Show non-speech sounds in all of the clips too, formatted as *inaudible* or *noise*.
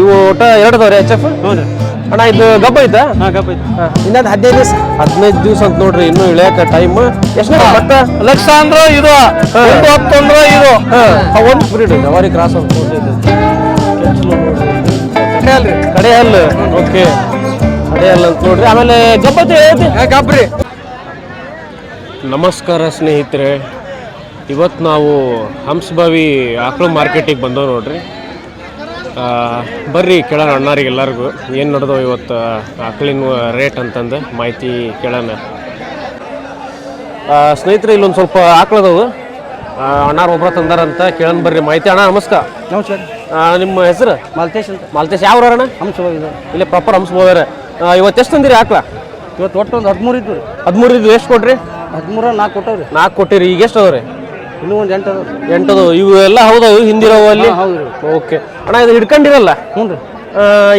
ಇವು ಒಟ್ಟ ಎರಡು ಅದಾವ್ರಿ ಎಚ್ ಎಫ್ ಹ್ಞೂ ರೀ ಅಣ್ಣ ಇದು ಗಬ್ಬ ಐತಾ? ಹಾಂ ಗಪ್ಪ ಐತಿ ಇನ್ನೊಂದು ಹದಿನೈದು ದಿವಸ. ಹದಿನೈದು ದಿವಸ ಅಂತ ನೋಡ್ರಿ ಇನ್ನು ಇಳಿಯಕ ಟೈಮ್ ಎಷ್ಟು ಬಟ್ಟ ಲಕ್ಷ ಅಂದ್ರೆ ಇದು. ಒಂದು ಹತ್ತು ಅಂದ್ರೆ ಇದು ಒಂದು ಬ್ರೀಡ್ ಜವಾರಿ ಕ್ರಾಸ್ ಅಂತ ನೋಡ್ರಿ. ಕಡೆ ಹಲ್ಲು. ಓಕೆ. ಕಡೆ ಹಲ್ಲು ಅಂತ ನೋಡ್ರಿ. ಆಮೇಲೆ ಗಬ್ಬತಿ ಐತಿ ಗಬ್ರಿ ನಮಸ್ಕಾರ ಸ್ನೇಹಿತರೆ. ಇವತ್ತು ನಾವು ಹಂಸಭಾವಿ ಆಕಳು ಮಾರ್ಕೆಟಿಗೆ ಬಂದವು ನೋಡ್ರಿ. ಬರ್ರಿ ಕೇಳೋಣ ಅಣ್ಣಾರಿಗೆ ಎಲ್ಲರಿಗೂ. ಏನು ನಡೆದವು ಇವತ್ತು ಆಕಳಿನ ರೇಟ್ ಅಂತಂದು ಮಾಹಿತಿ ಕೇಳೋಣ. ಸ್ನೇಹಿತರೆ ಇಲ್ಲೊಂದು ಸ್ವಲ್ಪ ಆಕಳದವು ಅಣ್ಣಾರು ಒಬ್ಬರ ತಂದಾರಂತ ಕೇಳೋಣ ಬರ್ರಿ. ಮಾಹಿತಿ ಅಣ್ಣ ನಮಸ್ಕಾರ. ನಮಸ್ಕಾರ. ನಿಮ್ಮ ಹೆಸರು? ಮಾಲ್ತೇಶ್ ಅಂತ. ಮಾಲ್ತೇಶ್ ಯಾವ ಅಣ್ಣ ಹಂಸ ಇದು. ಇಲ್ಲೇ ಪ್ರಾಪರ್ ಹಂಸ ಬೋದಾರೆ ಇವತ್ತು ಎಷ್ಟು ತಂದಿರಿ ಆಕಳ? ಇವತ್ತು ಒಟ್ಟು ಒಂದು ಹದಿಮೂರು ಇದ್ದು ರೀ. ಹದಿಮೂರು ಇದು ಎಷ್ಟು ಕೊಡ್ರಿ ಹದಿಮೂರ ನಾಲ್ಕು ಕೊಟ್ಟವ್ರಿ. ನಾಲ್ಕು ಕೊಟ್ಟಿರಿ. ಈಗ ಎಷ್ಟು ಅದಾವ್ರಿ? ಇನ್ನೂ ಒಂದು ಎಂಟು ಎಂಟದು. ಇವು ಎಲ್ಲ ಹೌದವು ಹಿಂದಿರವು ಅಲ್ಲಿ? ಹೌದು ಓಕೆ. ಅಣ್ಣ ಇದು ಹಿಡ್ಕೊಂಡಿರಲ್ಲ? ಹ್ಞೂ ರೀ.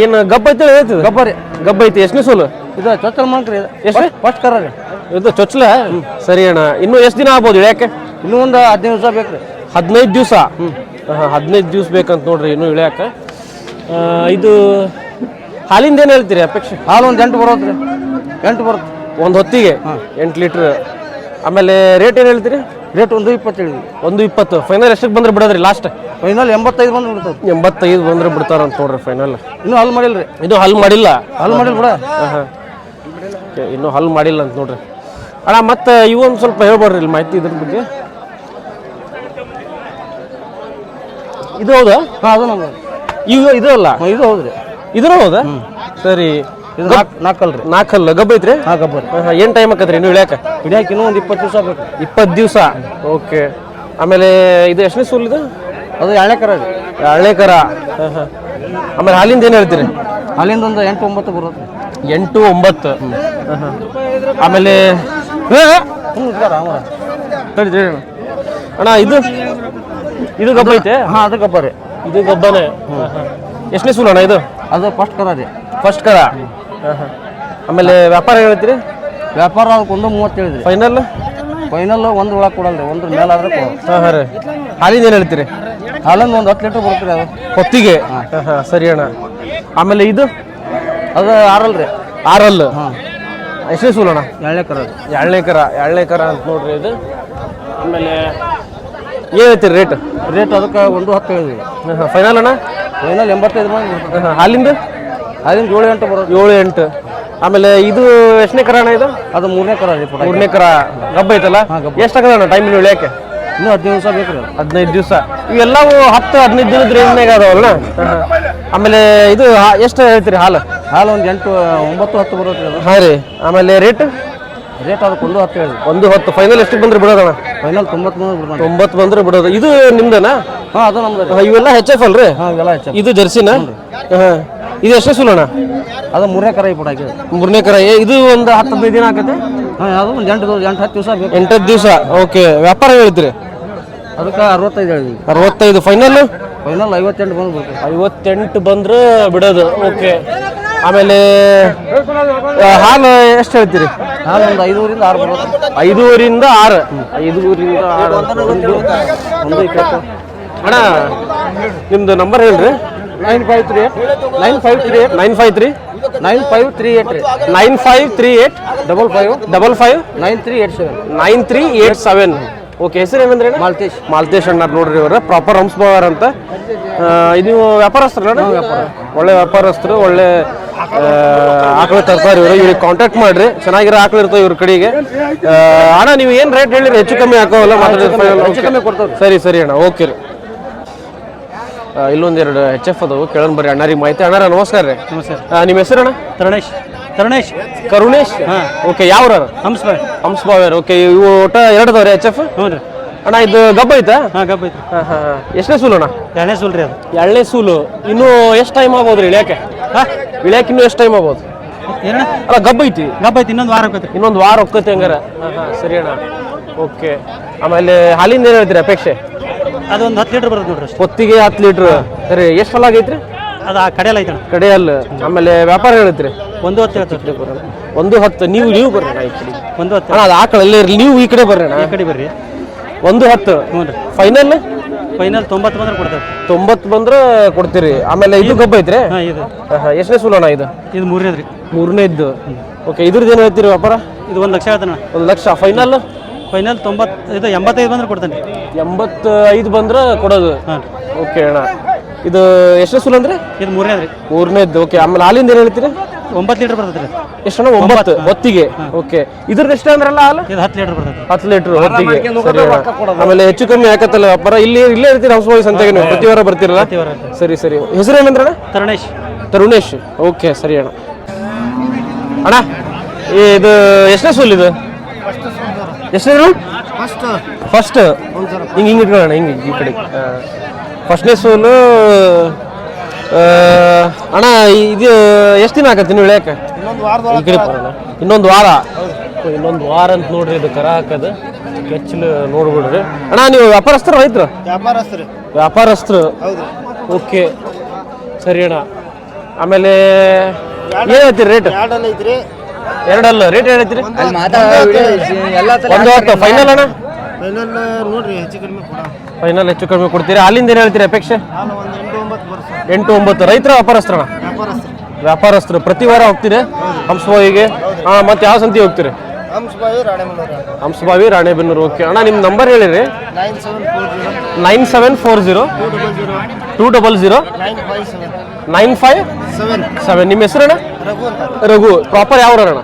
ಏನು ಗಬ್ಬ ಐತಿ ಐತಿ ಗಬ್ಬ ರೀ. ಗಬ್ಬ ಐತಿ. ಎಷ್ಟನೇ ಸೋಲು? ಇದು ಚೊಚ್ಚಲ್ ಮಾಡ್ರಿ ಇದು. ಎಷ್ಟು? ಫಸ್ಟ್ ಕರ ರೀ. ಇದು ಚೊಚ್ಚಲ? ಸರಿ ಅಣ್ಣ. ಇನ್ನೂ ಎಷ್ಟು ದಿನ ಆಗ್ಬೋದು ಇಳ್ಯಾಕೆ ಇನ್ನೂ ಒಂದು ಹದಿನೈದು ದಿವಸ ಬೇಕು ರೀ. ಹದಿನೈದು ದಿವಸ? ಹದಿನೈದು ದಿವಸ ಬೇಕಂತ ನೋಡ್ರಿ ಇನ್ನು ಇಳ್ಯಾಕ ಇದು ಹಾಲಿಂದ ಏನು ಹೇಳ್ತೀರಿ ಅಪೇಕ್ಷೆ? ಹಾಲು ಒಂದು ಎಂಟು ಬರೋದು ರೀ. ಎಂಟು ಬರುತ್ತೆ. ಒಂದು ಹೊತ್ತಿಗೆ? ಎಂಟು ಲೀಟ್ರ್. ಆಮೇಲೆ ರೇಟ್ ಏನು ಹೇಳ್ತೀರಿ? ರೇಟ್ ಒಂದು ಇಪ್ಪತ್ತು ಹೇಳಿದ್ವಿ. ಒಂದು ಇಪ್ಪತ್ತು. ಫೈನಲ್ ಎಷ್ಟಕ್ಕೆ ಬಂದ್ರೆ ಬಿಡೋದ್ರಿ? ಲಾಸ್ಟ್ ಫೈನಲ್ ಎಂಬತ್ತೈದು ಬಂದ್ರೆ ಬಿಡ್ತದೆ. ಎಂಬತ್ತೈದು ಬಂದ್ರೆ ಬಿಡ್ತಾರಂತ ನೋಡ್ರಿ ಫೈನಲ್ ಇನ್ನೂ ಹಲ್ ಮಾಡಿಲ್ಲ ರೀ ಇದು ಹಲ್ ಮಾಡಿಲ್ಲ? ಹಲ್ ಮಾಡಿಲ್ಲ ಬಿಡ. ಹಾಂ ಇನ್ನೂ ಹಲ್ ಮಾಡಿಲ್ಲ ಅಂತ ನೋಡ್ರಿ. ಅಣ್ಣ ಮತ್ತೆ ಒಂದು ಸ್ವಲ್ಪ ಹೇಳ್ಬೇಡ್ರಿ ಇಲ್ಲಿ ಮಾಹಿತಿ ಇದ್ರ ಬಗ್ಗೆ. ಇದು ಹೌದಾ? ಹಾಂ ಅದು ನಮ್ದು ಇವು ಇದು ಅಲ್ಲ? ಇದು ಹೌದ್ರಿ. ಇದ್ರ ಹೌದಾ? ಸರಿ. ಇದು ನಾಲ್ಕು ನಾಲ್ಕಲ್ಲ ರೀ ನಾಲ್ಕಲ್ಲ ಗಬ್ಬ ಐತ್ರಿ? ಹಾಂ ಗಬ್ಬರ್ ಏನ್ ಟೈಮ್ ಆಕತ್ರಿ ಇನ್ನು ಇಳ್ಯಾಕ? ಹಿಡಿಯಾಕ ಇನ್ನೂ ಒಂದು ಇಪ್ಪತ್ತು ದಿವಸ ಬೇಕು ಇಪ್ಪತ್ತು ದಿವಸ? ಓಕೆ. ಆಮೇಲೆ ಇದು ಎಷ್ಟನೇ ಸೂಲ್ ಇದು? ಅದು ಎರಡನೇ ಕರ ರೀ. ಎರಡನೇ ಕರ? ಆಹಾ. ಆಮೇಲೆ ಹಾಲಿಂದ ಏನು ಹೇಳ್ತೀರಿ? ಅಲ್ಲಿಂದ ಒಂದು ಎಂಟು ಒಂಬತ್ತು ಬರುತ್ತೆ. ಎಂಟು ಒಂಬತ್ತು. ಆಹಾ. ಆಮೇಲೆ ಹ್ಞೂ ಸರ್ ಅವ ತಡಿ ತಡಿ ಅಣ್ಣ. ಅಣ್ಣ ಇದು ಇದು ಗಬ್ಬ ಐತೆ? ಹಾಂ ಅದು ಗಬ್ಬ ರೀ. ಇದು ಗಬ್ಬನೇ? ಎಷ್ಟನೇ ಸೂಲ್ ಅಣ್ಣ ಇದು? ಅದು ಫಸ್ಟ್ ಕರ ರೀ. ಫಸ್ಟ್ ಕರ? ಆಮೇಲೆ ವ್ಯಾಪಾರ ಹೇಳ್ತೀರಿ ವ್ಯಾಪಾರ ಅದಕ್ಕೆ ಒಂದು ಮೂವತ್ತು ಹೇಳಿದ್ರಿ. ಫೈನಲ್ ಫೈನಲ್ ಒಂದು ಒಳಗೆ ಕೊಡಲ್ಲ ರೀ ಒಂದ್ರ ಮೇಲಾದ್ರೆ ಕೊಡಲ್ಲ ಹಾಂ ಹಾಂ ರೀ. ಹಾಲಿಂದ ಏನು ಹೇಳ್ತೀರಿ? ಹಾಲಿಂದ ಒಂದು ಹತ್ತು ಲೀಟ್ರ್ ಬರುತ್ತೆ ರೀ ಅದು. ಹೊತ್ತಿಗೆ? ಹಾಂ. ಹಾಂ ಸರಿ ಅಣ್ಣ. ಆಮೇಲೆ ಇದು? ಅದು ಆರಲ್ ರೀ. ಆರಲ್. ಹಾಂ. ಎಷ್ಟೇ ಸೂಲ್ ಅಣ್ಣ? ಎರಡನೇ ಕರ. ಎರಡನೇ ಕರ ಎರಡನೇ ಕರ ಅಂತ ನೋಡ್ರಿ ಇದು. ಆಮೇಲೆ ಏನು ಹೇಳ್ತೀರಿ ರೇಟ್ ರೇಟ್ ಅದಕ್ಕೆ ಒಂದು ಹತ್ತು ಹೇಳಿದ್ವಿ. ಫೈನಲ್ ಅಣ್ಣ? ಫೈನಲ್ ಎಂಬತ್ತೈದು ಹಾಂ, ಹಾಲಿಂದ? ಅಲ್ಲಿಂದ ಏಳು ಎಂಟು ಬರೋದು. ಏಳು ಎಂಟು. ಆಮೇಲೆ ಇದು ಎಷ್ಟನೇ ಕರಾಣ ಇದು? ಅದು ಮೂರನೇ ಕರ ರೀ ಪುಟ ಮೂರನೇ ಕರ ಗಬ್ಬ ಐತಲ್ಲ? ಎಷ್ಟಾಗದ ಟೈಮ್ ಇಳಿಯಾಕೆ ಇನ್ನೂ ಹದಿನೈದು ದಿವಸ ಬೇಕು ಹದಿನೈದು ದಿವಸ. ಇವೆಲ್ಲವೂ ಹತ್ತು ಹದಿನೈದು ದಿನದ ರೇಂಜ್ನಾಗ ಅದಾವಲ್ಲ ಆಮೇಲೆ ಇದು ಎಷ್ಟು ಹೇಳ್ತೀರಿ ಹಾಲು? ಹಾಲು ಒಂದು ಎಂಟು ಒಂಬತ್ತು ಹತ್ತು ಬರುತ್ತೆ ಹಾಂ ರೀ. ಆಮೇಲೆ ರೇಟ್ ರೇಟ್ ಅದಕ್ಕೆ ಒಂದು ಹತ್ತು ಹೇಳಿದ್ವಿ ಒಂದು ಹತ್ತು. ಫೈನಲ್ ಎಷ್ಟು ಬಂದ್ರೆ ಬಿಡೋದಣ್ಣ? ಫೈನಲ್ ತೊಂಬತ್ತು ಬಂದ್ರೆ. ಬಿಡ್ತಾನೆ ತೊಂಬತ್ತು ಬಂದ್ರೆ ಬಿಡೋದು. ಇದು ನಿಮ್ದೇನಾ? ಹಾಂ ಅದು ನಮ್ದು. ಇವೆಲ್ಲ ಹೆಚ್ ಎಫ್ ಅಲ್ರಿ? ಹಾಂ ಇವೆಲ್ಲ ಹೆಚ್ಚು ಇದು ಜರ್ಸಿನ? ಹಾಂ. ಇದು ಎಷ್ಟು ಸುಲೋಣ ಅದು ಮೂರನೇ ಕರ ಈ ಪುಟ ಹಾಕಿದೆ. ಮೂರನೇ ಕರ. ಇದು ಒಂದು ಹತ್ತು ಹದಿನೈದು ದಿನ ಆಗತ್ತೆ ಹಾಂ ಅದು ಒಂದು ಎಂಟು ಎಂಟು ಹತ್ತು ದಿವಸ ಬೇಕು. ಎಂಟತ್ತು ದಿವಸ. ಓಕೆ ವ್ಯಾಪಾರ ಹೇಳ್ತೀರಿ ಅದಕ್ಕೆ ಅರವತ್ತೈದು ಹೇಳಿದ್ವಿ. ಅರವತ್ತೈದು. ಫೈನಲ್ ಫೈನಲ್ ಐವತ್ತೆಂಟು ಬಂದು ಐವತ್ತೆಂಟು ಬಂದ್ರೆ ಬಿಡೋದು. ಓಕೆ ಆಮೇಲೆ ಹಾಲು ಎಷ್ಟು ಹೇಳ್ತೀರಿ? ಹಾಲು ಒಂದು ಐದೂರಿಂದ ಆರು ಬರುತ್ತೆ. ಐದೂರಿಂದ ಆರು. ಐದೂರಿಂದ ಆರು. ಅಣ್ಣ ನಿಮ್ದು ನಂಬರ್ ಹೇಳ್ರಿ. Nine five three eight. Nine five three eight. Nine five three. Nine five three eight ರೀ. Nine five three eight. Double five. Double five. Nine three eight seven. Nine three eight seven. Okay ಹೆಸರು ಏನಂದ್ರೆ ಮಾಲ್ತೇಶ್. ಮಾಲ್ತೇಶ್ ಅಣ್ಣ ನೋಡ್ರಿ ಇವರು. Proper ಹಂಸ್ಬವರ್ ಅಂತ ಇದು ನೀವು ವ್ಯಾಪಾರ. ಒಳ್ಳೆ ವ್ಯಾಪಾರಸ್ಥರು ಒಳ್ಳೆ ಆಕಳು ತರ್ತಾರೆ ಇವರು ಇವ್ರಿಗೆ ಕಾಂಟ್ಯಾಕ್ಟ್ ಮಾಡ್ರಿ. ಚೆನ್ನಾಗಿರೋ ಆಕಳು ಇರ್ತಾವೆ ಇವ್ರ ಕಡೆಗೆ. ಅಣ್ಣ ನೀವು ಏನು ರೇಟ್ ಹೇಳಿರಿ? ಹೆಚ್ಚು ಕಮ್ಮಿ ಹಾಕೋವಲ್ಲ ಹೆಚ್ಚು ಕಮ್ಮಿ ಕೊಡ್ತಾವೆ ಸರಿ ಸರಿ ಅಣ್ಣ ಓಕೆ ರೀ. ಇಲ್ಲೊಂದೆರಡು ಎಚ್ ಎಫ್ ಅದಾವು ಕೇಳೋಣ ಬರ್ರಿ ಅಣ್ಣರಿಗೆ ಮಾಹಿತಿ. ಅಣ್ಣಾರ ನಮಸ್ಕಾರ ರೀ. ನಮಸ್ಕಾರ ನಿಮ್ಮ ಹೆಸರು ಅಣ್ಣ ತರಣೇಶ್. ತರಣೇಶ್. ಕರುಣೇಶ್? ಓಕೆ ಯಾವ ಹಂಸ ಹಂಸ್ಬಾವೇರ್ ಓಕೆ ಇವು ಒಟ್ಟ ಎರಡು ಅದಾವ್ರಿ ಎಚ್ ಎಫ್ ಹ್ಞೂ ರೀ ಅಣ್ಣ ಇದು ಗಬ್ಬ ಐತಾ? ಹಾಂ ಗಬ್ಬ ಐತಿ ಹಾಂ ಹಾಂ ಎಷ್ಟನೇ ಸೂಲು ಅಣ್ಣ ಎರಡನೇ ಸೂಲ್ ರೀ ಅದು. ಎರಡನೇ ಸೂಲು. ಇನ್ನೂ ಎಷ್ಟು ಟೈಮ್ ಆಗ್ಬೋದು ರೀ *laughs* ಇಳ್ಯಾಕೆ ಇನ್ನೂ ಎಷ್ಟು ಟೈಮ್ ಆಗ್ಬೋದು? ಏನ? ಅಲ್ಲ ಗಬ್ಬ ಐತಿ. ಗಬ್ಬ ಐತಿ ಇನ್ನೊಂದು ವಾರ ಹೋಗ್ತೈತಿ. ಇನ್ನೊಂದು ವಾರ ಹೋಗ್ತೈತಿ ಹಂಗಾರ. ಹಾಂ ಹಾಂ ಸರಿ ಅಣ್ಣ. ಓಕೆ ಆಮೇಲೆ ಹಾಲಿಂದ ಏನು ಹೇಳ್ತೀರಿ ಅಪೇಕ್ಷೆ? ಅದೊಂದು ಹತ್ತು ಲೀಟ್ರ್ ಬರುತ್ತೆ ನೋಡ್ರಿ ಹೊತ್ತಿಗೆ ಹತ್ತು ಲೀಟ್ರ್ ಸರಿ ಎಷ್ಟು ಸಲ ಆಗೈತ್ರಿ? ಅದು ಆ ಕಡೆಯಲ್ಲ ಐತಣ ಕಡೆ ಅಲ್ಲ ಆಮೇಲೆ ವ್ಯಾಪಾರ ಹೇಳ್ತೀರಿ ಒಂದು ಹತ್ತು ಹೇಳ್ತೀವಿ. ಒಂದು ಹತ್ತು ನೀವು ನೀವು ಬರ್ರಿ ಅಣ್ಣ ಈ ಕಡೆ. ಒಂದು ಹತ್ತು. ಅಣ್ಣ ಅದು ಆಕಳಲ್ಲೇ ಇರಲಿ ನೀವು ಈ ಕಡೆ ಬರ್ರಿ ಅಣ್ಣ ಈ ಕಡೆ ಬರ್ರಿ. ಒಂದು ಹತ್ತು. ಹ್ಞೂ ರೀ. ಫೈನಲ್ ಫೈನಲ್ ತೊಂಬತ್ತು ಬಂದ್ರೆ ಕೊಡ್ತೇವೆ. ತೊಂಬತ್ತು ಬಂದ್ರೆ ಕೊಡ್ತೀರಿ. ಆಮೇಲೆ ಇದು ಗಬ್ಬ ಐತ್ರಿ? ಹಾಂ ಇದು. ಎಷ್ಟನೇ ಸುಲೋಣ ಇದು? ಇದು ಮೂರನೇದ್ರಿ ಮೂರನೇದ್ದು ಓಕೆ ಇದ್ರದ್ದು ಏನು ಹೇಳ್ತೀರಿ ವ್ಯಾಪಾರ? ಇದು ಒಂದು ಲಕ್ಷ ಹೇಳ್ತಾನೆ ಒಂದು ಲಕ್ಷ. ಫೈನಲ್ ಫೈನಲ್ ತೊಂಬತ್ತು ಇದು ಎಂಬತ್ತೈದು ಬಂದ್ರೆ ಕೊಡ್ತೇನೆ ಎಂಬತ್ತು ಐದು ಬಂದ್ರೆ ಕೊಡೋದು. ಹಾಂ. ಓಕೆ ಅಣ್ಣ. ಇದು ಎಷ್ಟನೇ ಸುಲ ಅಂದ್ರೆ ಇದು ಮೂರನೇದ್ರಿ ಮೂರನೇದ್ದು ಓಕೆ ಆಮೇಲೆ ಹಾಲಿಂದ ಏನು ಹೇಳ್ತೀರಿ? ಒಂಬತ್ತು ಲೀಟರ್ ಬರ್ತೈತೆ ರೀ. ಎಷ್ಟಣ್ಣ? ಒಂಬತ್ತು. ಹೊತ್ತಿಗೆ ಓಕೆ. ಇದ್ರದ್ದು ಎಷ್ಟು ಅಂದ್ರಲ್ಲ ಹಾಲು? ಇದು ಹತ್ತು ಲೀಟರ್ ಬರ್ತೈತೆ ಹತ್ತು ಲೀಟರ್ ಹೊತ್ತಿಗೆ ಸರಿ ಆಮೇಲೆ ಹೆಚ್ಚು ಕಮ್ಮಿ ಯಾಕತ್ತಲ್ಲ ವ್ಯಾಪಾರ? ಇಲ್ಲಿ ಇಲ್ಲೇ ಇರ್ತೀರಿ ಹೌಸ್ ವೈಸ್ ಅಂತಾಗ ನೀವು ಪ್ರತಿ ವಾರ ಬರ್ತೀರಲ್ಲ. ಸರಿ ಸರಿ. ಹೆಸರು ಏನಂದ್ರಣ ತರುಣೇಶ್. ತರುಣೇಶ್. ಓಕೆ ಸರಿ ಅಣ್ಣ. ಅಣ್ಣ ಇದು ಎಷ್ಟನೇ ಸೂಲ್ ಇದು? ಎಷ್ಟನೇ ಫಸ್ಟ್. ಹಿಂಗೆ ಹಿಂಗೆ ಇಟ್ಕೊಳ್ಳೋಣ ಹಿಂಗೆ ಈ ಕಡೆ. ಫಸ್ಟ್ನೇ ಸೂಲು ಅಣ್ಣ ಇದು ಎಷ್ಟು ದಿನ ಆಗತ್ತೆ ನೀವು ಹೇಳಕ್ಕೆ ಈ ಕಡೆ ಬರೋಣ. ಇನ್ನೊಂದು ವಾರ? ಓ, ಇನ್ನೊಂದು ವಾರ ಅಂತ ನೋಡ್ರಿ ಇದು ಕರ ಹಾಕದು. ಕೆಚ್ಚಲು ನೋಡ್ಬಿಡ್ರಿ. ಅಣ್ಣ ನೀವು ವ್ಯಾಪಾರಸ್ಥರು ರೈತರು? ವ್ಯಾಪಾರಸ್ಥರು. ವ್ಯಾಪಾರಸ್ಥರು? ಹೌದು. ಓಕೆ. ಸರಿ ಅಣ್ಣ. ಆಮೇಲೆ ಏನು ಹೇಳ್ತೀರಿ ರೇಟ್ ಎರಡಲ್ಲ ಐತ್ರಿ. ಎರಡಲ್ಲ. ರೇಟ್ ಏನೈತಿ ಹೇಳ್ತೀರಿ? ಒಂದು ಹತ್ತು ಫೈನಲ್ ಅಣ್ಣ? ಫೈನಲ್ ನೋಡ್ರಿ ಹೆಚ್ಚು ಕಡಿಮೆ ಕೊಡ ಫೈನಲ್ ಹೆಚ್ಚು ಕಡಿಮೆ ಕೊಡ್ತೀರಿ? ಅಲ್ಲಿಂದ ಏನು ಹೇಳ್ತೀರಿ ಅಪೇಕ್ಷೆ? ನಾನು ಒಂದು ಎಂಟು ಒಂಬತ್ತು. ರೈತರ ವ್ಯಾಪಾರಸ್ಥರಣ? ವ್ಯಾಪಾರಸ್ಥರು. ವ್ಯಾಪಾರಸ್ಥರು. ಪ್ರತಿ ವಾರ ಹೋಗ್ತೀರಿ? ಹಂಸಬಾವಿಗೆ? ಹಾಂ ಮತ್ತೆ ಯಾವ ಸಂತಿ ಹೋಗ್ತೀರಿ? ಹಂಸಬಾವಿ ರಾಣೆಬೆನ್ನೂರು. ಓಕೆ. ಅಣ್ಣ ನಿಮ್ಮ ನಂಬರ್ ಹೇಳಿರಿ. Nine seven four zero. Two double zero. Nine five seven. ನಿಮ್ಮ ಹೆಸರು ರಘು ಅಂತ. ರಘು. ಪ್ರಾಪರ್ ಯಾವ ಅಣ್ಣ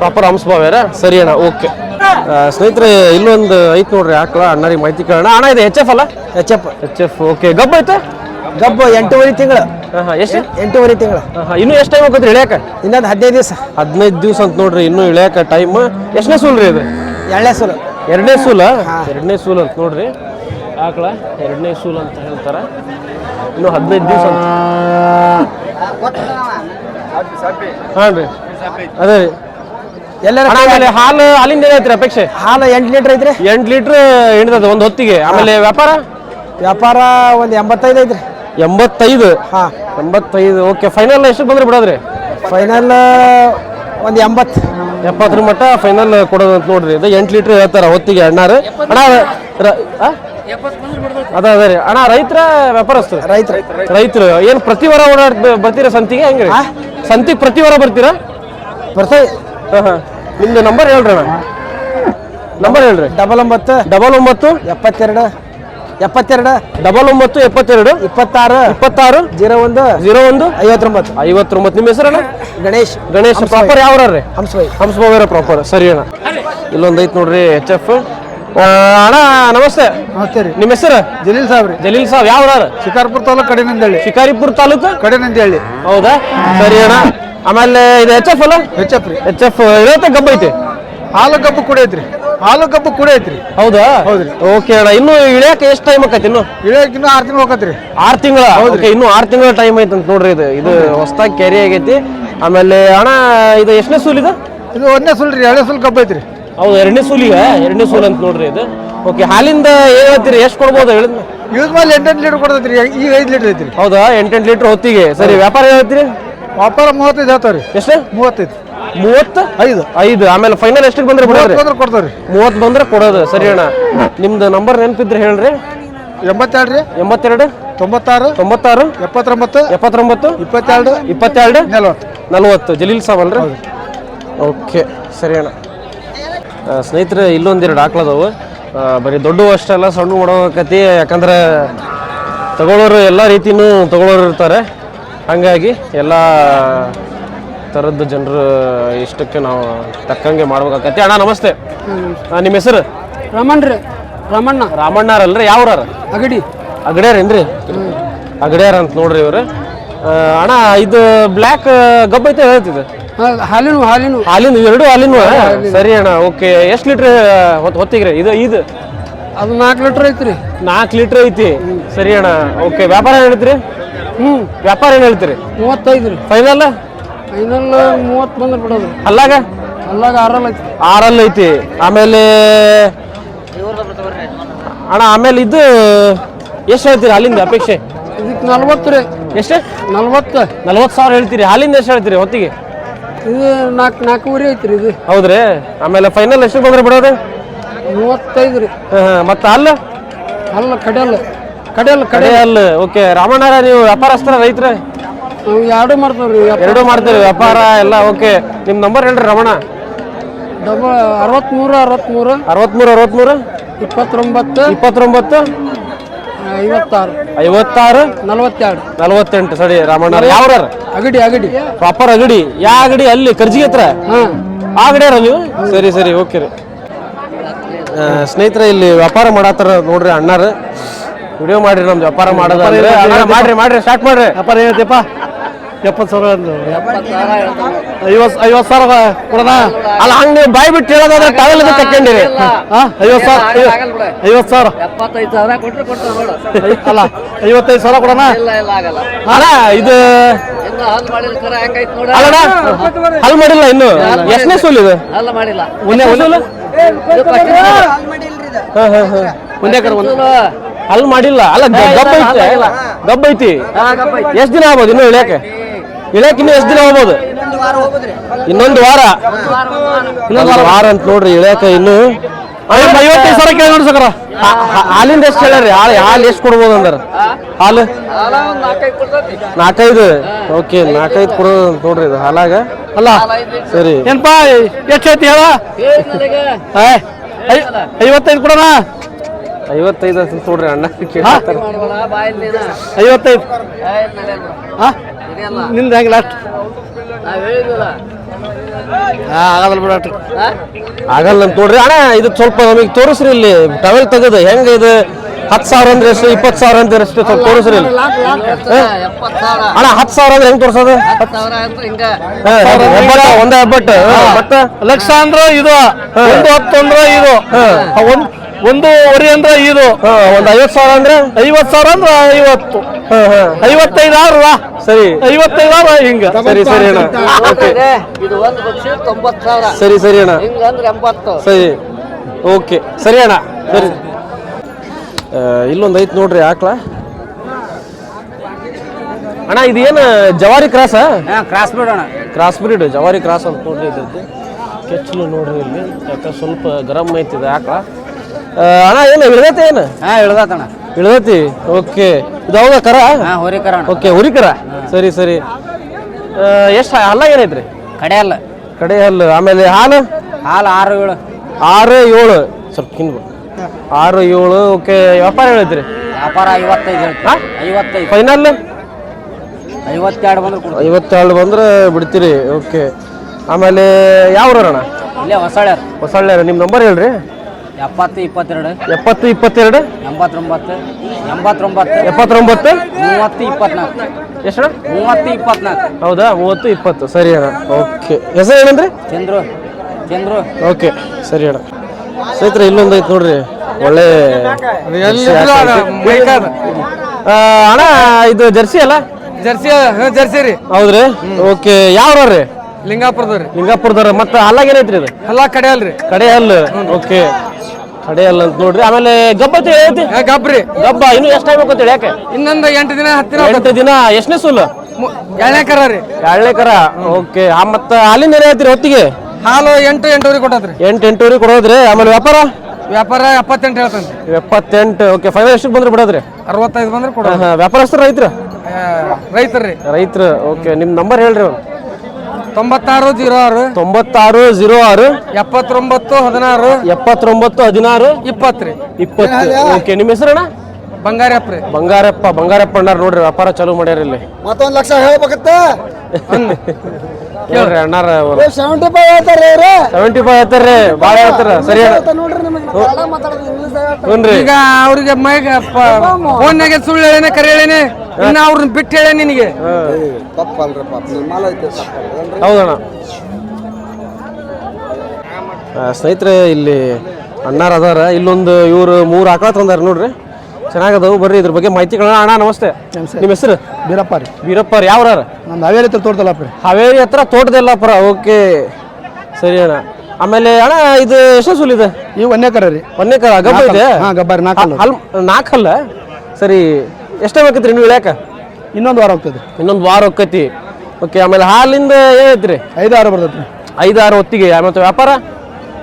ಪ್ರಾಪರ್ ಹಂಸಬಾವ್ಯಾರ ಸರಿ ಅಣ್ಣ ಓಕೆ. ಸ್ನೇಹಿತರೆ ಇಲ್ಲೊಂದು ಐತ್ ನೋಡ್ರಿ ಆಕಳ ಅಣ್ಣರಿಗೆ ಮಾಹಿತಿ ಕೇಳೋಣ. ಅಣ್ಣ ಇದು ಎಚ್ ಎಫ್ ಅಲ್ಲ? H F H F okay. ಗಬ್ಬ ಐತೆ? ಗಬ್ಬು ಎಂಟೂವರೆ ತಿಂಗಳು. ಎಷ್ಟು? ಎಂಟೂವರೆ ತಿಂಗಳು. ಇನ್ನೂ ಎಷ್ಟು ಟೈಮ್ ಹೋಗುತ್ತೆ ಇಳಿಯಕ ಇನ್ನೊಂದು ಹದಿನೈದು ದಿವಸ. ಹದಿನೈದು ದಿವಸ ಅಂತ ನೋಡ್ರಿ ಇನ್ನೂ ಇಳಿಯಕ ಟೈಮ್ ಎಷ್ಟನೇ ಸೂಲ್ ರೀ ಇದು? ಎರಡನೇ ಸೂಲು. ಎರಡನೇ ಸೂಲ? ಎರಡನೇ ಸೂಲ್ ಅಂತ ನೋಡ್ರಿ. ಆಕಳ ಎರಡನೇ ಸೂಲ್ ಅಂತ ಹೇಳ್ತಾರೆ. ಇನ್ನು ಹದಿನೈದು ದಿವಸ ಹಾಂ ರೀ. ಅದೇ ರೀ. ಎಲ್ಲರ ಆಮೇಲೆ ಹಾಲು ಹಾಲಿಂದ ಏನೈತ್ರಿ ಅಪೇಕ್ಷೆ? ಹಾಲು ಎಂಟು ಲೀಟ್ರ್ ಐತ್ರಿ. ಎಂಟು ಲೀಟ್ರ್ ಹಿಡಿದದ ಒಂದು ಹೊತ್ತಿಗೆ? ಆಮೇಲೆ ವ್ಯಾಪಾರ? ವ್ಯಾಪಾರ ಒಂದು ಎಂಬತ್ತೈದು ಐತ್ರಿ. ಎಂಬತ್ತೈದು. ಹಾಂ. ಎಂಬತ್ತೈದು. ಓಕೆ ಫೈನಲ್ ಎಷ್ಟು ಬಂದ್ರೆ ಬಿಡೋದ್ರಿ? ಫೈನಲ್ ಒಂದು ಎಂಬತ್ತು. ಎಪ್ಪತ್ತರ ಮಟ್ಟ ಫೈನಲ್ ಕೊಡೋದು ಅಂತ ನೋಡ್ರಿ. ಇದು ಎಂಟು ಲೀಟ್ರ್ ಹೇಳ್ತಾರ ಹೊತ್ತಿಗೆ ಅಣ್ಣಾರು. ಅಣ್ಣ? ಅದ ಅದ ರೀ. ಅಣ್ಣ ರೈತರ ವ್ಯಾಪಾರಸ್ಥರು? ರೈತರು. ರೈತರು. ಏನು ಪ್ರತಿ ವಾರ ಓಡಾಡ್ ಬರ್ತೀರಾ ಸಂತಿಗೆ? ಹೆಂಗ್ರಿ? ಸಂತಿಗೆ ಪ್ರತಿ ವಾರ ಬರ್ತೀರಾ? ಬರ್ತಾ ಹಾಂ ಹಾಂ. ನಿಮ್ದು ನಂಬರ್ ಹೇಳ್ರಿ ಅಣ್ಣ. ನಂಬರ್ ಹೇಳ್ರಿ. ಡಬಲ್ ಒಂಬತ್ತು. ಡಬಲ್ ಒಂಬತ್ತು. ಎಪ್ಪತ್ತೆರಡು. ಎಪ್ಪತ್ತೆರಡು ಡಬಲ್ ಒಂಬತ್ತು ಎಪ್ಪತ್ತೆರಡು ಇಪ್ಪತ್ತಾರು ಇಪ್ಪತ್ತಾರು ಜೀರೋ ಒಂದು ಜೀರೋ ಒಂದು ಐವತ್ತೊಂಬತ್ತು. ಐವತ್ತೊಂಬತ್ತು. ನಿಮ್ಮ ಹೆಸರಣ್ಣ? ಗಣೇಶ್. ಗಣೇಶ್ ಪ್ರಾಪರ್ ಯಾವ ಹಂಸಬಾಯಿ. ಹಂಸಭಾವರ ಪ್ರಾಪರ್ ಸರಿ ಅಣ್ಣ. ಇಲ್ಲೊಂದು ಐತ್ ನೋಡ್ರಿ ಎಚ್ ಎಫ್ ಅಣ್ಣ ನಮಸ್ತೆ. ನಮಸ್ತೆ ರೀ. ನಿಮ್ಮ ಹೆಸರು? ಜಲೀಲ್ ಸಾಹೇಬ್ ರೀ. ಜಲೀಲ್ ಸಾಬ್. ಯಾವ ಶಿಕಾರ್ಪುರ ತಾಲೂಕು ಕಡೆನಿಂದಳ್ಳಿ ಶಿಕಾರಿಪುರ ತಾಲೂಕು? ಹೇಳಿ ಹೌದಾ? ಸರಿ ಅಣ್ಣ. ಆಮೇಲೆ ಇದು ಎಚ್ ಎಫ್ ಅಲ್ಲ? ಎಚ್ ಎಫ್ ರೀ. ಎಚ್ ಎಫ್ ಇವತ್ತೆ ಗಬ್ಬ ಐತಿ ಹಾಲು ಕಬ್ಬು ಕೂಡ ಐತ್ರಿ ಹಾಲು ಕಬ್ಬು ಕೂಡ ಐತ್ರಿ. ಹೌದಾ? ಹೌದ್ರಿ. ಓಕೆ ಅಣ್ಣ ಇನ್ನು ಇಳಿಯಾಕ ಎಷ್ಟು ಟೈಮ್ ಆಕೈತಿ ಇನ್ನು? ಇಳಿಯಕ್ಕೆ ಇನ್ನು ಆರು ತಿಂಗಳು ಹೋಗತ್ರಿ. ಆರು ತಿಂಗಳ? ಓಕೆ ಇನ್ನು ಆರು ತಿಂಗಳ ಟೈಮ್ ಐತೆ ಅಂತ ನೋಡ್ರಿ ಇದು. ಇದು ಹೊಸದಾಗಿ ಕ್ಯಾರಿ ಆಗೈತಿ. ಆಮೇಲೆ ಅಣ್ಣ ಇದು ಎಷ್ಟನೇ ಸೂಲ್ ಇದು? ಇದು ಒಂದನೇ ಸೂಲ್ ರೀ ಎರಡನೇ ಸೂಲ್ ಕಬ್ಬು ಐತ್ರಿ. ಹೌದು ಎರಡನೇ ಸೂಲಿಗೆ? ಎರಡನೇ ಸೂಲ್ ಅಂತ ನೋಡ್ರಿ ಇದು. ಓಕೆ ಹಾಲಿಂದ ಏನ್ ಹೇಳ್ತೀರಿ? ಎಷ್ಟು ಕೊಡ್ಬೋದು ಹೇಳಿದ್ನ ಯೂಸ್ ಮೇಲೆ ಎಂಟೆಂಟು ಲೀಟರ್ ಕೊಡ್ತೈತ್ರಿ ಈಗ ಐದು ಲೀಟರ್ ಐತ್ರಿ. ಹೌದಾ? ಎಂಟೆಂಟು ಲೀಟರ್ ಹೊತ್ತಿಗೆ. ಸರಿ ವ್ಯಾಪಾರ ಹೇಳ್ತೀರಿ? ವ್ಯಾಪಾರ ಮೂವತ್ತೈದು ಹೇಳ್ತಾವ್ರಿ. ಎಷ್ಟು? ಮೂವತ್ತೈದು. ಮೂವತ್ತು ಐದು. ಐದು. ಆಮೇಲೆ ಫೈನಲ್ ಎಷ್ಟಕ್ಕೆ ಬಂದ್ರೆ ಬಿಡೋದ್ರಿ? ಬಂದ್ರೆ ಕೊಡ್ತಾವ್ರಿ ಮೂವತ್ತು ಬಂದ್ರೆ ಕೊಡೋದು. ಸರಿ ಅಣ್ಣ. ನಿಮ್ದು ನಂಬರ್ ನೆನಪಿದ್ರೆ ಹೇಳ್ರಿ. ಎಂಬತ್ತೆರಡು. ರೀ ಎಂಬತ್ತೆರಡು. ತೊಂಬತ್ತಾರು. ತೊಂಬತ್ತಾರು. ಎಪ್ಪತ್ತೊಂಬತ್ತು. ಎಪ್ಪತ್ತೊಂಬತ್ತು. ಇಪ್ಪತ್ತೆರಡು. ಇಪ್ಪತ್ತೆರಡು. ನಲವತ್ತು. ನಲ್ವತ್ತು. ಜಲೀಲ್ ಸಾಬ್ ಅಲ್ರಿ? ಓಕೆ. ಸರಿ ಅಣ್ಣ. ಸ್ನೇಹಿತರೆ ಇಲ್ಲೊಂದೆರಡು ಹಾಕ್ಲದವು ಬರೀ ದೊಡ್ಡ ಅಷ್ಟೆಲ್ಲ ಸಣ್ಣ ಮಾಡೋಕತಿ ಯಾಕಂದ್ರೆ ತಗೊಳ್ಳೋರು ಎಲ್ಲ ರೀತಿನೂ ತಗೊಳ್ಳೋರು ಇರ್ತಾರೆ. ಹಾಗಾಗಿ ಎಲ್ಲ ಥರದ್ದು ಜನರು ಇಷ್ಟಕ್ಕೆ ನಾವು ತಕ್ಕಂಗೆ ಮಾಡ್ಬೇಕಾಗತ್ತೆ. ಅಣ್ಣ ನಮಸ್ತೆ. ಆ, ನಿಮ್ಮ ಹೆಸರು? ರಮಣ್ ರೀ. ರಮಣ್ಣ. ರಾಮಣ್ಣಾರಲ್ರಿ? ಯಾವ್ರ ಅಗಡಿ. ಅಗಡ್ಯಾರೇನ್ರಿ? ಅಗಡ್ಯಾರ ಅಂತ ನೋಡ್ರಿ ಇವ್ರು. ಆ, ಅಣ್ಣ ಇದು ಬ್ಲ್ಯಾಕ್ ಗಬ್ಬ ಐತೆ ಹೇಳ್ತಿದ್ದೆ ಹಾಲಿನ ಹಾಲಿನ. ಹಾಲಿನ ಎರಡು ಹಾಲಿನ ಸರಿ ಅಣ್ಣ ಓಕೆ. ಎಷ್ಟು ಲೀಟ್ರ್ ಹೊತ್ತಿಗ್ರಿ ಇದು ಇದು? ಅದು ನಾಲ್ಕು ಲೀಟ್ರ್ ಐತ್ರಿ. ನಾಲ್ಕು ಲೀಟ್ರ್ ಐತಿ. ಸರಿ ಅಣ್ಣ ಓಕೆ. ವ್ಯಾಪಾರ ಏನು ಹೇಳ್ತೀರಿ? ಹ್ಞೂ ವ್ಯಾಪಾರ ಏನು ಹೇಳ್ತೀರಿ? ಮೂವತ್ತೈದು ರೀ. ಫೈನಲ್ ಫೈನಲ್ ಮೂವತ್ತು ಬಂದ್ರೆ ಬಿಡೋದು. ಅಲ್ಲಾಗ? ಅಲ್ಲಾಗ ಆರಲ್ಲಿ ಐತಿ. ಆರಲ್ಲಿ ಐತಿ. ಆಮೇಲೆ ಅಣ್ಣ ಆಮೇಲೆ ಇದು ಎಷ್ಟು ಹೇಳ್ತೀರಿ ಅಲ್ಲಿಂದ ಅಪೇಕ್ಷೆ? ಇದಕ್ಕೆ ನಲ್ವತ್ತು ರೀ. ಎಷ್ಟು? ನಲ್ವತ್ತು. ನಲ್ವತ್ತು ಸಾವಿರ ಹೇಳ್ತೀರಿ. ಅಲ್ಲಿಂದ ಎಷ್ಟು ಹೇಳ್ತೀರಿ ಹೊತ್ತಿಗೆ ಇದು ನಾಲ್ಕು ನಾಲ್ಕೂವರೆ ಐತ್ರಿ ಇದು. ಹೌದ್ರಿ. ಆಮೇಲೆ ಫೈನಲ್ ಎಷ್ಟು ಬಂದ್ರೆ ಬಿಡೋದು? ಮೂವತ್ತೈದು ರೀ. ಮತ್ತೆ ಅಲ್ಲ ಅಲ್ಲ ಕಡೆ ಅಲ್ಲ ಕಡೆ ಕಡೆ ಅಲ್ಲ ಓಕೆ. ರಾಮಣ್ಣ ನೀವು ವ್ಯಾಪಾರಸ್ಥರ ರೈತರ? ಎರಡು ಮಾಡ್ತಾವ್ರಿ ಎರಡು ಮಾಡ್ತೀರಿ ವ್ಯಾಪಾರ ಎಲ್ಲ ಓಕೆ. ನಿಮ್ಮ ನಂಬರ್ ಹೇಳ್ರಿ ರಮಣ. ಡಬಲ್ ಅರವತ್ತ್ಮೂರು ಅರವತ್ತ್ಮೂರು ಅರವತ್ಮೂರು ಅರವತ್ಮೂರು? ಇಪ್ಪತ್ತೊಂಬತ್ತು. ಇಪ್ಪತ್ತೊಂಬತ್ತು? ಐವತ್ತಾರು. ಐವತ್ತಾರು? ನಲವತ್ತೆರಡು. ನಲವತ್ತೆಂಟು ಸರಿ ರಾಮಣ್ಣ ಯಾವ್ರ ಅಗಡಿ ಅಗಡಿ. ಪ್ರಾಪರ್ ಅಗಡಿ. ಯಾ ಅಗಡಿ? ಅಲ್ಲಿ ಕರ್ಜಿಗೆ ಹತ್ರ? ಹಾಂ. ಆ ಅಗಡಿಯಾರ ನೀವು ಸರಿ ಸರಿ ಓಕೆ ರೀ. ಸ್ನೇಹಿತರೆ ಇಲ್ಲಿ ವ್ಯಾಪಾರ ಮಾಡತ್ತಾರ ನೋಡ್ರಿ ಅಣ್ಣಾರು. ವಿಡಿಯೋ ಮಾಡ್ರಿ ನಮ್ದು ವ್ಯಾಪಾರ ಮಾಡೋದಂದ್ರೆ ಮಾಡ್ರಿ ಮಾಡ್ರಿ ಸ್ಟಾರ್ಟ್ ಮಾಡ್ರಿ. ವ್ಯಾಪಾರ ಏನೈತಿಪ್ಪ? ಎಪ್ಪತ್ತು ಸಾವಿರ ಐವತ್ತು ಐವತ್ತು ಸಾವಿರ ಕೊಡೋಣ. ಅಲ್ಲ ಹಂಗ ನೀವು ಬಾಯ್ ಬಿಟ್ಟು ಹೇಳೋದಾದ್ರೆ ಟವೆಲ್ ಇದು ಹಾಂ ಐವತ್ತು ಸಾವಿರ ಐವತ್ತು ಸಾವಿರ. ಎಪ್ಪತ್ತೈದು ಸಾವಿರ ಕೊಟ್ರೆ ಕೊಡ್ತಾರೆ ನೋಡು ಅಲ್ಲ ಐವತ್ತೈದು ಸಾವಿರ ಕೊಡೋಣ? ಇಲ್ಲ ಇಲ್ಲ ಆಗಲ್ಲ. ಅಣ್ಣ ಇದು ಅಲ್ಲಣ್ಣ ಹಲ್ ಮಾಡಿಲ್ಲ ಇನ್ನು? ಎಷ್ಟನೇ ಸೂಲ್ ಇದು? ಹಲ್ ಮಾಡಿಲ್ಲ. ಒಂದೇ ಒಂದೇ ಕರ ಒಂದು. ಹಲ್ ಮಾಡಿಲ್ಲ. ಅಲ್ಲ ಗಬ್ಬೈತಿ. ಗಬ್ಬ ಐತಿ ಗಬ್ಬ ಐತಿ. ಎಷ್ಟ್ ದಿನ ಆಗ್ಬೋದು ಇನ್ನು ಇಳ್ಯಾಕೆ ಇಳ್ಯಾಕ ಇನ್ನು ಎಷ್ಟು ದಿನ ಹೋಗ್ಬೋದು? ಇನ್ನೊಂದು ವಾರ ಇನ್ನೊಂದು ವಾರ? ಅಂತ ನೋಡ್ರಿ ಇಳ್ಯಾಕ ಇನ್ನು ಐವತ್ತೈದು ಸಾವಿರ ಕೇಳಿ ನೋಡಿ ಸಕರ. ಹಾಲಿಂದ ಎಷ್ಟು ಹೇಳ್ರಿ ಹಾಲು ಹಾಲು ಎಷ್ಟು ಕೊಡ್ಬೋದು ಅಂದ್ರೆ? ಹಾಲು? ನಾಲ್ಕೈದು? ಓಕೆ ನಾಲ್ಕೈದು ಕೊಡೋದು ಅಂತ ನೋಡ್ರಿ ಇದು ಹಾಲಾಗ. ಅಲ್ಲ. ಸರಿ. ಏನಪ್ಪಾ ಎಷ್ಟು ಐತಿ ಹೇಳ? ನನಗೆ. ಐವತ್ತೈದು ಕೊಡೋಣ? ಐವತ್ತೈದು ಅಂತ ನೋಡ್ರಿ ಅಣ್ಣ ಕೇಳ್ತಾರೆ. ಐವತ್ತೈದು. ಹಾಂ. ನಿಂದ ಹೆಂಗೆ ಲಾಸ್ಟ್ ಆಗಲ್ಲ ಬಿಡ ಆಗಲ್ಲ ಅಂತ ನೋಡ್ರಿ. ಅಣ್ಣ ಇದು ಸ್ವಲ್ಪ ನಮಗೆ ತೋರಿಸ್ರಿ ಇಲ್ಲಿ. ಟವೆಲ್ ತೆಗೆದು ಹೆಂಗ ಇದು? ಹತ್ತು ಸಾವಿರ ಅಂದ್ರೆ ಎಷ್ಟು? ಇಪ್ಪತ್ತು ಸಾವಿರ ಅಂದ್ರೆ ಎಷ್ಟು? ಸ್ವಲ್ಪ ತೋರಿಸ್ರಿ ಇಲ್ಲಿ. ಅಣ್ಣ ಹತ್ತು ಸಾವಿರ ಅಂದ್ರೆ ಹೆಂಗ್ ತೋರಿಸೋದು? ಹೆಬ್ಬಟ್ಟ ಒಂದೇ ಹೆಬ್ಬಟ್ಟ. ಲಕ್ಷ ಅಂದ್ರೆ ಇದು. ಒಂದು ಹತ್ತು ಅಂದ್ರೆ ಇದು ಒಂದು ಒಂದು ವರಿ ಅಂದ್ರೆ ಇದು ಹಾ, ಒಂದ್ ಐವತ್ತು ಸಾವಿರ ಅಂದ್ರೆ? ಐವತ್ತು ಸಾವಿರ ಅಂದ್ರೆ ಐವತ್ತು. ಹಾ, ಹಾ. ಐವತ್ತೈದು ಆರು ಸರಿ. ಐವತ್ತೈದು ಆರು ಹಿಂಗ. ಸರಿ ಸರಿ ಅಣ್ಣ. ಓಕೆ. ಇದೆ. ಇದು ಒಂದು ಪಕ್ಷಿ ತೊಂಬತ್ತು ಸಾವಿರ. ಸರಿ ಸರಿ ಅಣ್ಣ. ಹಿಂಗಂದ್ರೆ ಎಂಬತ್ತು. ಸರಿ. ಓಕೆ. ಸರಿ ಅಣ್ಣ. ಸರಿ. ಇಲ್ಲೊಂದು ಐತ್ ನೋಡ್ರಿ ಆಕ್ಳ. ಅಣ್ಣ ಇದೇನು ಜವಾರಿ ಕ್ರಾಸ? ಕ್ರಾಸ್ ಬಿಡೋಣ ಕ್ರಾಸ್ ಬ್ರೀಡ್ ಜವಾರಿ ಕ್ರಾಸ್ ಅಂತ ನೋಡ್ರಿ ಇದ್ದದ್ದು ಕೆಚ್ಚಲು ನೋಡ್ರಿ ಇಲ್ಲಿ. ಯಾಕಂದ್ರೆ ಸ್ವಲ್ಪ ಗರಂ ಐತಿದೆ ಆಕಳ. ಅಣ್ಣ ಏನು ಇಳ್ದೈತಿ ಏನು? ಹಾ ಇಳ್ದಾತಣ್ಣ ಇಳ್ದೈತಿ? ಓಕೆ. ಇದು ಹೌದಾ ಕರ? ಹಾ ಹೋರಿಕರ ಓಕೆ ಹುರಿಕರ ಸರಿ ಸರಿ. ಎಷ್ಟು ಹಲ್ಲ ಏನೈತ್ರಿ? ಕಡೆ ಅಲ್ಲ ಕಡೆ ಹಲ್ಲು. ಆಮೇಲೆ ಹಾಲು? ಹಾಲು ಆರು ಏಳು. ಆರು ಏಳು. ಸ್ವಲ್ಪ ಕಿನ್ಬು ಆರು ಏಳು ಓಕೆ. ವ್ಯಾಪಾರ ಹೇಳೈತ್ರಿ ವ್ಯಾಪಾರ ಐವತ್ತೈದು ಹೇಳ್ತೀವಿ. ಹಾ? ಐವತ್ತೈದು. ಫೈನಲ್? ಐವತ್ತೆರಡು ಬಂದ್ರೆ ಕೊಡ್ತೀವಿ. ಐವತ್ತೆರಡು ಬಂದ್ರೆ ಬಿಡ್ತೀರಿ. ಓಕೆ. ಆಮೇಲೆ ಯಾವ ಅಣ್ಣ ಇಲ್ಲೇ ಹೊಸಳ್ಳ ಹೊಸಳ್ಳ್ಯಾರ ನಿಮ್ಮ ನಂಬರ್ ಹೇಳ್ರಿ. ಎಪ್ಪತ್ತು ಇಪ್ಪತ್ತೆರಡು. ಎಪ್ಪತ್ತು ಇಪ್ಪತ್ತೆರಡು? ಎಂಬತ್ತೊಂಬತ್ತು. ಎಂಬತ್ತೊಂಬತ್ತು. ಎಪ್ಪತ್ತೊಂಬತ್ತು? ಮೂವತ್ತು ಇಪ್ಪತ್ನಾಲ್ಕು. ಎಷ್ಟು ಮೂವತ್ತು ಇಪ್ಪತ್ನಾಲ್ಕು. ಹೌದಾ? ಮೂವತ್ತು ಇಪ್ಪತ್ತು. ಸರಿ ಅಣ್ಣ. ಓಕೆ. ಹೆಸರು ಏನಂದ್ರಿ? ಚಂದ್ರು. ಚಂದ್ರು. ಓಕೆ. ಸರಿ ಅಣ್ಣ. ಸ್ನೇಹಿತರೆ ಇಲ್ಲೊಂದು ಐತೆ ನೋಡ್ರಿ. ಒಳ್ಳೆ ಅಣ್ಣ? ಇದು ಜರ್ಸಿ ಅಲ್ಲ? ಜರ್ಸಿ ಜರ್ಸಿ ರೀ. ಹೌದ್ರಿ? ಓಕೆ. ಯಾವ ರೀ? ಲಿಂಗಾಪುರದವ್ರಿ ಲಿಂಗಾಪುರದವ್ರ. ಮತ್ತೆ ಹಲ್ಲಾಗ ಏನೈತ್ರಿ ಇದು? ಅಲ್ಲ ಕಡೆ ಅಲ್ರಿ ಕಡೆ ಅಲ್ಲ ಓಕೆ. ಕಡೆ ಅಲ್ಲ ಅಂತ ನೋಡ್ರಿ. ಆಮೇಲೆ ಗಬ್ಬ ಐತಿ ಐತಿ ಗಬ್ರಿ. ಗಬ್ಬ ಇನ್ನು ಎಷ್ಟು ಟೈಮ್ ಹೋಗುತ್ತೆ ಯಾಕೆ? ಇನ್ನೊಂದು ಎಂಟು ದಿನ ಹತ್ತಿರ ದಿನ ಎಂಟು ದಿನ ಎಷ್ಟನೇ ಸುಲ್ಲು ಎಳ್ಳೆ ಕರ ರೀ. ಎರಡನೇ ಕರ? ಓಕೆ. ಆ ಮತ್ತೆ ಹಾಲಿನ ಏನ್ ಐತ್ರಿ ಹೊತ್ತಿಗೆ ಹಾಲು ಎಂಟು ಎಂಟೂವರೆ ಕೊಟ್ಟದ್ರಿ. ಎಂಟು ಎಂಟೂವರೆ ಕೊಡೋದ್ರಿ. ಆಮೇಲೆ ವ್ಯಾಪಾರ? ವ್ಯಾಪಾರ ಎಪ್ಪತ್ತೆಂಟು ಹೇಳ್ತಾನೆ. ಎಪ್ಪತ್ತೆಂಟು. ಓಕೆ ಫೈನಲ್ ಎಷ್ಟಕ್ಕೆ ಬಂದ್ರೆ ಬಿಡೋದ್ರಿ? ಅರವತ್ತೈದು ಬಂದ್ರೆ ಕೊಡ. ವ್ಯಾಪಾರಸ್ಥರು ರೈತರ? ರೈತರ್ರಿ ರೈತರು ಓಕೆ ನಿಮ್ಮ ನಂಬರ್ ಹೇಳ್ರಿ ಒಂದು ತೊಂಬತ್ತಾರು ಜೀರೋ ಆರು. ತೊಂಬತ್ತಾರು ಜೀರೋ ಆರು. ಎಪ್ಪತ್ತೊಂಬತ್ತು ಹದಿನಾರು. ಎಪ್ಪತ್ತೊಂಬತ್ತು ಹದಿನಾರು. ಇಪ್ಪತ್ತು ರೀ. ಇಪ್ಪತ್ತು. ಓಕೆ ನಿಮ್ಮ ಹೆಸರಣ್ಣ? ಬಂಗಾರಪ್ಪ ರೀ. ಬಂಗಾರಪ್ಪ ಬಂಗಾರಪ್ಪ ಅಣ್ಣಾರ್ ನೋಡ್ರಿ ವ್ಯಾಪಾರ ಚಾಲೂ ಮಾಡ್ಯಾರ ಇಲ್ಲಿ. ಮತ್ತೊಂದು ಲಕ್ಷ ಹೇಳ್ಬೇಕತ್ತ? ಹೇಳ್ರಿ ಅಣ್ಣಾರ ಸೆವೆಂಟಿ ಫೈವ್ ಹೇಳ್ತಾರ ಸೆವೆಂಟಿ ಫೈವ್ ಹೇಳ್ತಾರ್ರಿ ಭಾಳ ಹೇಳ್ತಾರ ಸರಿ ಹ್ಞೂನ್ರಿ ಈಗ ಅವ್ರಿಗೆ ಮೈಗ ಫೋನ್ಯಾಗ ಸುಳ್ಳು ಹೇಳೇನೆ ಕರೆ ಹೇಳೇನೆ. ಇನ್ನ ಅವ್ರನ್ನ ಬಿಟ್ಟು ಹೇಳ ನಿನಗೆ. ತಪ್ಪಲ್ರಿ ಪಾಪ ಐತೆ ಹೌದಣ್ಣ. ಸ್ನೇಹಿತರೆ ಇಲ್ಲಿ ಅಣ್ಣಾರ ಅದಾರ. ಇಲ್ಲೊಂದು ಇವರು ಮೂರು ಆಕಳ ತಂದಾರ ನೋಡ್ರಿ. ಚೆನ್ನಾಗದವು. ಬರ್ರಿ ಇದ್ರ ಬಗ್ಗೆ ಮಾಹಿತಿ ಕೇಳೋಣ. ಅಣ್ಣ ನಮಸ್ತೆ. ನಿಮ್ಮ ಹೆಸರು? ಬೀರಪ್ಪ ರೀ. ಬೀರಪ್ಪ ರೀ. ಯಾವ್ರಾರ? ನಮ್ದು ಹಾವೇರಿ ಹತ್ರ ತೋಟದಲ್ಲಪ್ಪ ರೀ. ಹಾವೇರಿ ಹತ್ರ ತೋಟದಲ್ಲಪ್ಪರ ಓಕೆ. ಸರಿ ಅಣ್ಣ. ಆಮೇಲೆ ಅಣ್ಣ ಇದು ಎಷ್ಟು ಸುಲ್ ಇದೆ? ಈ ಒಂದೇ ಕರ ರೀ. ಒಂದೇ ಕರ ಗಬ್ಬ ಇದೆ? ಹಾ ಗಬ್ಬಾರಿ ನಾಲ್ಕಲ್ಲ ಹಲ್ ನಾಲ್ಕಲ್ಲ ಸರಿ. ಎಷ್ಟೇ ಬೇಕತ್ರಿ ನೀವು ಇಳ್ಯಾಕ ಇನ್ನೊಂದು ವಾರ ಹೋಗ್ತದೆ. ಇನ್ನೊಂದು ವಾರ ಹೋಗ್ತೈತಿ. ಓಕೆ ಆಮೇಲೆ ಹಾಲಿಂದ ಏನೈತ್ರಿ ಐದು ಆರು ಬರ್ತೈತಿ. ರೀ ಆರು ಹೊತ್ತಿಗೆ ಮತ್ತೆ ವ್ಯಾಪಾರ?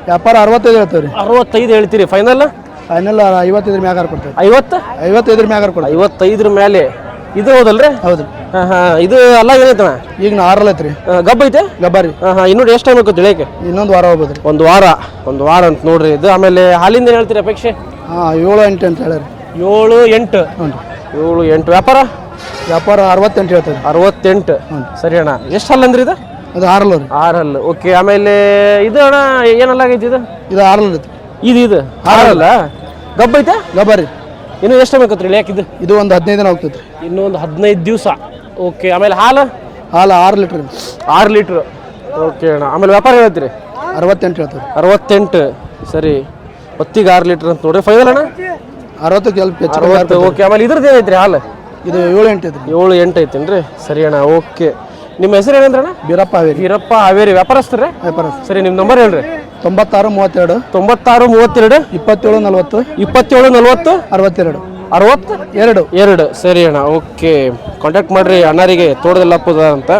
ವ್ಯಾಪಾರ ಅರವತ್ತೈದು ಹೇಳ್ತೀವಿ ರೀ ಅರವತ್ತೈದು ಹೇಳ್ತೀರಿ ಫೈನಲ್ ಫೈನಲ್ ಐವತ್ತೈದ್ರ ಮ್ಯಾಗ ಕೊಡ್ತೀವಿ ಐವತ್ತು? ಐವತ್ತೈದ್ರ ಮ್ಯಾಗ ಕೊಡ್ತೀವಿ ಐವತ್ತೈದ್ರ ಮೇಲೆ. ಇದು ಹೌದಲ್ರಿ? ಹೌದು. ಹಾಂ ಹಾಂ ಇದು ಅಲ್ಲ ಏನೈತಣ್ಣ? ಈಗ ನಾ ಆರಲ್ಲ ಐತ್ರಿ. ಗಬ್ಬ ಐತೆ? ಗಬ್ಬರಿ. ಹಾಂ ಹಾಂ ಇನ್ನೂ ಎಷ್ಟು ಟೈಮ್ ಬೇಕು ತಿಳಿಯಕ್ಕೆ ಇನ್ನೊಂದು ವಾರ ಹೋಗ್ಬೋದು ರೀ ಒಂದು ವಾರ ಒಂದು ವಾರ ಅಂತ ನೋಡ್ರಿ ಇದು. ಆಮೇಲೆ ಹಾಲಿಂದ ಏನು ಹೇಳ್ತೀರಿ ಅಪೇಕ್ಷೆ? ಹಾಂ ಏಳು ಎಂಟು ಅಂತ ಹೇಳ್ಯಾರ ಏಳು ಎಂಟು. ಹ್ಞೂ ಏಳು ಎಂಟು ವ್ಯಾಪಾರ? ವ್ಯಾಪಾರ ಅರವತ್ತೆಂಟು ಹೇಳ್ತದೆ ಅರವತ್ತೆಂಟು. ಸರಿ ಅಣ್ಣ ಎಷ್ಟು ಹಲ್ ಅಂದ್ರಿ ಇದು? ಅದು ಆರಲ್ಲ ರೀ ಆರು ಹಲ್ಲು ಓಕೆ ಆಮೇಲೆ ಇದು ಅಣ್ಣ ಏನಲ್ಲ ಆಗೈತಿ ಇದು? ಇದು ಆರಲ್ಲ ಐತಿ ಇದು ಇದು? ಆರಲ್ಲ. ಗಬ್ಬ ಐತೆ? ರೀ. ಇನ್ನು ಎಷ್ಟು ಬೇಕತ್ರಿ ಯಾಕಿದು ಇದು? ಒಂದು ಹದಿನೈದು ದಿನ ಆಗ್ತದೆ ರೀ. ಇನ್ನೂ ಒಂದು ಹದಿನೈದು ದಿವಸ. ಓಕೆ ಆಮೇಲೆ ಹಾಲು? ಹಾಲು ಆರು ಲೀಟ್ರ್ ಆರು ಲೀಟ್ರ್. ಓಕೆ ಅಣ್ಣ ಆಮೇಲೆ ವ್ಯಾಪಾರ ಹೇಳ್ತೀರಿ? ಅರವತ್ತೆಂಟು ಹೇಳ್ತೇವೆ ಅರವತ್ತೆಂಟು. ಸರಿ. ಹೊತ್ತಿಗೆ ಆರು ಲೀಟ್ರ್ ಅಂತ ನೋಡಿರಿ. ಫೈನಲ್ ಅಣ್ಣ? ಹೆಚ್ಚು ಕಮ್ಮಿ ಅರವತ್ತು ಓಕೆ ಆಮೇಲೆ ಇದ್ರದ್ದು ಏನೈತ್ರಿ ಹಾಲು? ಇದು ಏಳು ಎಂಟು ಐತ್ರಿ. ಏಳು ಎಂಟು ಐತೇನ್ರಿ? ಸರಿ ಅಣ್ಣ ಓಕೆ ನಿಮ್ಮ ಹೆಸರು ಏನಂದ್ರಣ್ಣ ಬೀರಪ್ಪ ಹಾವೇರಿ. ಬೀರಪ್ಪ ಹಾವೇರಿ. ವ್ಯಾಪಾರಸ್ತ್ರಿ ವ್ಯಾಪಾರ ಸರಿ ನಿಮ್ಮ ನಂಬರ್ ಹೇಳ್ರಿ. ತೊಂಬತ್ತಾರು ಮೂವತ್ತೆರಡು. ತೊಂಬತ್ತಾರು ಮೂವತ್ತೆರಡು? ಇಪ್ಪತ್ತೇಳು ನಲವತ್ತು. ಇಪ್ಪತ್ತೇಳು ನಲವತ್ತು? ಅರವತ್ತೆರಡು. ಅರವತ್ತು? ಎರಡು. ಎರಡು. ಸರಿ ಅಣ್ಣ ಓಕೆ ಕಾಂಟ್ಯಾಕ್ಟ್ ಮಾಡ್ರಿ ಅಣ್ಣರಿಗೆ ತೋಟದಲ್ಲಪ್ಪದ ಅಂತ.